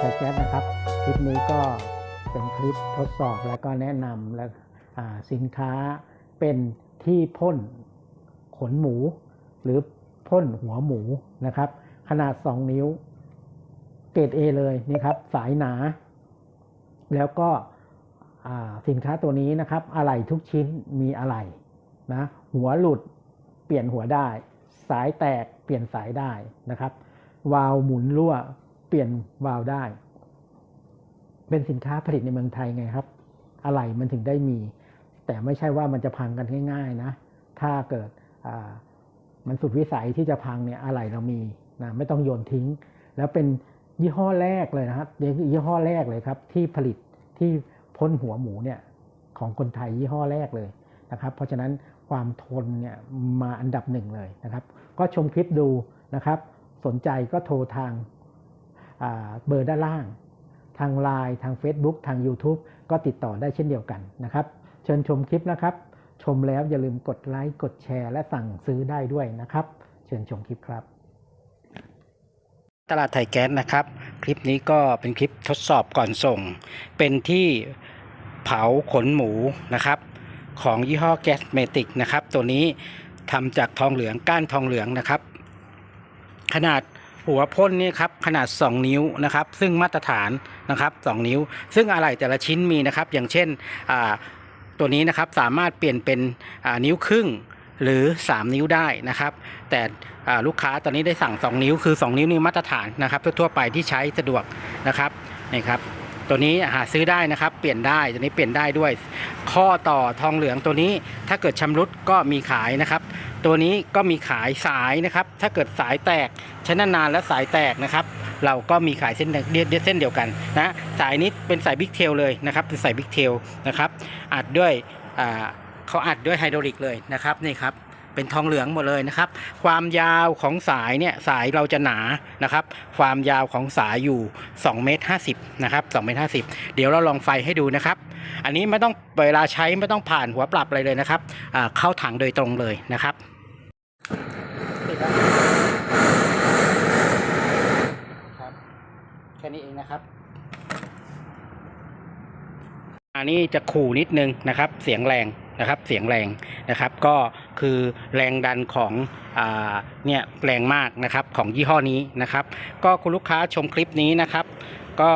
ไทยแก๊สนะครับ คลิปนี้ก็เป็นคลิปทดสอบแล้วก็แนะนำและอ่าสินค้าเป็นที่พ่นขนหมู หรือพ่นหัวหมูนะครับ ขนาด 2 นิ้ว เกรด A เลยนี่ครับ สายหนา แล้วก็สินค้าตัวนี้นะครับ อะไหล่ทุกชิ้นมีอะไหล่นะหัวหลุดเปลี่ยนหัวได้ สายแตกเปลี่ยนสายได้นะครับ วาล์วหมุนรั่ว เปลี่ยนวาล์วได้ เป็นสินค้าผลิตในเมืองไทยไงครับ อะไหล่มันถึงได้มี แต่ไม่ใช่ว่ามันจะพังกันง่าย ๆ นะ ถ้าเกิดมันสุดวิสัยที่จะพังเนี่ยอะไหล่เรามีนะไม่ต้องโยนทิ้ง แล้วเป็นยี่ห้อแรกเลยนะครับยี่ห้อแรกเลยครับ ที่ผลิตที่พ่นหัวหมูเนี่ยของคนไทยยี่ห้อแรกเลยนะครับ เพราะฉะนั้นความทนเนี่ยมาอันดับหนึ่งเลยนะครับ ก็ชมคลิปดูนะครับ สนใจก็โทรทาง เบอร์ด้านล่าง ทาง Line ทาง Facebook ทาง YouTube ก็ติดต่อได้เช่นเดียวกันนะครับ เชิญชมคลิปนะครับ ชมแล้วอย่าลืมกดไลค์กดแชร์และสั่งซื้อได้ด้วยนะครับ เชิญชมคลิปครับ ตลาดไทยแก๊สนะครับ คลิปนี้ก็เป็นคลิปทดสอบก่อนส่ง เป็นที่เผาขนหมูนะครับของยี่ห้อแก๊สเมติกนะครับ ตัวนี้ทำจากทองเหลืองก้านทองเหลืองนะครับ ขนาด หัวพ่นนี่ครับขนาด 2 นิ้วนะครับ ซึ่งมาตรฐานนะครับ 2 นิ้ว ซึ่งอะไหล่แต่ละชิ้นมีนะครับ อย่างเช่นตัวนี้นะครับสามารถเปลี่ยนเป็นนิ้วครึ่งหรือ 3 นิ้วได้นะครับ แต่ลูกค้าตอนนี้ได้สั่ง 2 นิ้วคือ 2 นิ้วนี่มาตรฐานนะครับ ทั่วๆไปที่ใช้สะดวกนะครับนี่ครับ ตัวนี้หาซื้อได้นะครับ เปลี่ยนได้ตัวนี้เปลี่ยนได้ด้วย ข้อต่อทองเหลืองตัวนี้ถ้าเกิดชำรุดก็มีขายนะครับ ตัวนี้ก็มีขายสายนะครับ ถ้าเกิดสายแตกใช้นานๆแล้วสายแตกนะครับ เราก็มีขายเส้นเดียวเส้นเดียวกันนะสายนี้เป็นสายบิ๊กเทลเลยนะครับเป็นสายบิ๊กเทลนะครับอัดด้วยเขาอัดด้วยไฮดรอลิกเลยนะครับนี่ครับ เป็นทองเหลืองหมดเลยนะครับ ความยาวของสายเนี่ยสายเราจะหนานะครับ ความยาวของสายอยู่2เมตร50นะครับ2เมตร50 เดี๋ยวเราลองไฟให้ดูนะครับ อันนี้ไม่ต้องเวลาใช้ไม่ต้องผ่านหัวปรับอะไรเลยนะครับอ่าเข้าถังโดยตรงเลยนะครับปิดแล้วครับแค่นี้เองนะครับอันนี้จะขู่นิดนึงนะครับ เสียงแรงนะครับ เสียงแรงนะครับ ก็ คือแรงดันของอเนี่ยแรงมากนะครับของยี่ห้อนี้นะครับ ก็คุณลูกค้าชมคลิปนี้นะครับ ก็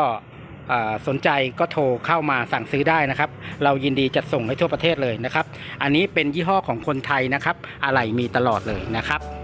สนใจก็โทรเข้ามาสั่งซื้อได้นะครับ เรายินดีจัดส่งให้ทั่วประเทศเลยนะครับ อันนี้เป็นยี่ห้อของคนไทยนะครับ อะไรมีตลอดเลยนะครับ